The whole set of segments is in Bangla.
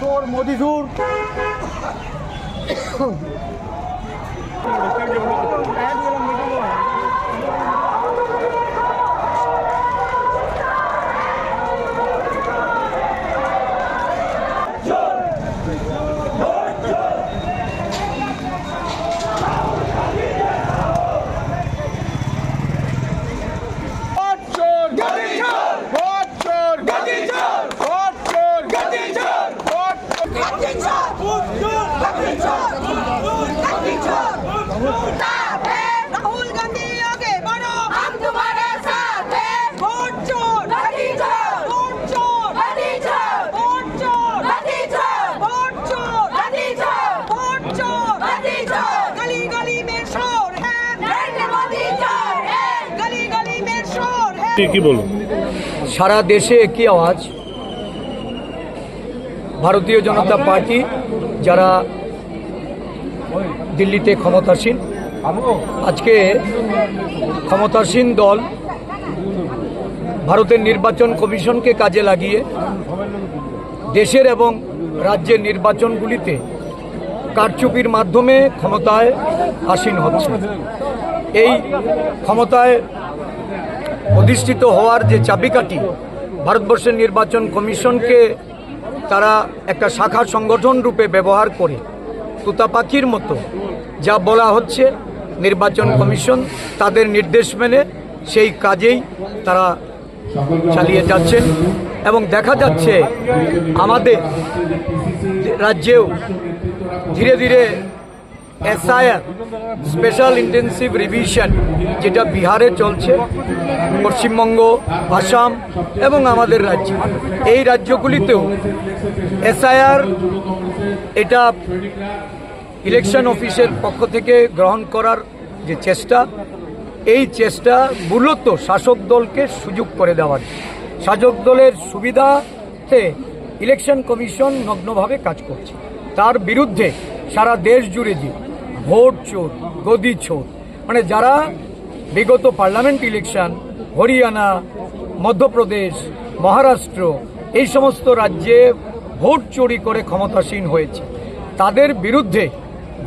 চোর মধুসূর। ভোট আপনি কি বলুন? সারা দেশে একই আওয়াজ। ভারতীয় জনতা পার্টি যারা দিল্লিতে ক্ষমতাসীন, আজকে ক্ষমতাসীন দল ভারতের নির্বাচন কমিশনকে কাজে লাগিয়ে দেশের এবং রাজ্যের নির্বাচনগুলিতে কারচুপির মাধ্যমে ক্ষমতায় আসীন হচ্ছে। এই ক্ষমতায় অধিষ্ঠিত হওয়ার যে চাবিকাঠি ভারতবর্ষের নির্বাচন কমিশনকে তারা একটা শাখা সংগঠন রূপে ব্যবহার করে তুতা পাখির মতো যা বলা হচ্ছে নির্বাচন কমিশন তাদের নির্দেশ মেনে সেই কাজেই তারা চালিয়ে যাচ্ছেন। এবং দেখা যাচ্ছে আমাদের রাজ্যেও ধীরে ধীরে এসআইআর, স্পেশাল ইন্টেন্সিভ রিভিশন, যেটা বিহারে চলছে, পশ্চিমবঙ্গ, আসাম এবং আমাদের রাজ্যে। এই রাজ্যগুলিতেও এসআইআর এটা ইলেকশন অফিসের পক্ষ থেকে গ্রহণ করার যে চেষ্টা, এই চেষ্টা মূলত শাসক দলকে সুযোগ করে দেওয়ার। শাসক দলের সুবিধাতে ইলেকশন কমিশন নগ্নভাবে কাজ করছে। তার বিরুদ্ধে সারা দেশ জুড়ে যে ভোট চোর, গদি চোর। মানে যারা বিগত পার্লামেন্ট ইলেকশন, হরিয়ানা, মধ্যপ্রদেশ, মহারাষ্ট্র, এই সমস্ত রাজ্যে ভোট চুরি করে ক্ষমতাসীন হয়েছে। তাদের বিরুদ্ধে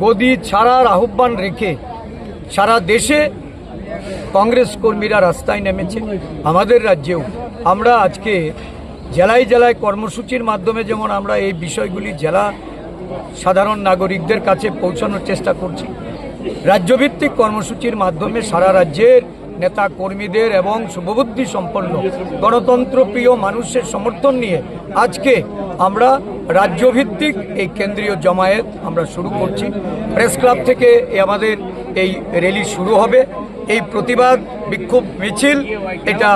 গদি ছাড়ার আহ্বান রেখে সারা দেশে কংগ্রেস কর্মীরা রাস্তায় নেমেছে আমাদের রাজ্যেও। আমরা আজকে জেলায় জেলায় কর্মসূচির মাধ্যমে যেমন আমরা এই বিষয়গুলি জেলা সাধারণ নাগরিকদের কাছে পৌঁছানোর চেষ্টা করছি। রাজ্যভিত্তিক কর্মসূচির মাধ্যমে সারা রাজ্যের নেতা কর্মীদের এবং শুভবুদ্ধি সম্পন্ন গণতন্ত্রপ্রিয় মানুষের সমর্থন নিয়ে আজকে আমরা রাজ্যভিত্তিক এই কেন্দ্রীয় জমায়েত আমরা শুরু করছি। প্রেস ক্লাব থেকে আমাদের এই র্যালি শুরু হবে। এই প্রতিবাদ, বিক্ষোভ, মিছিল, এটা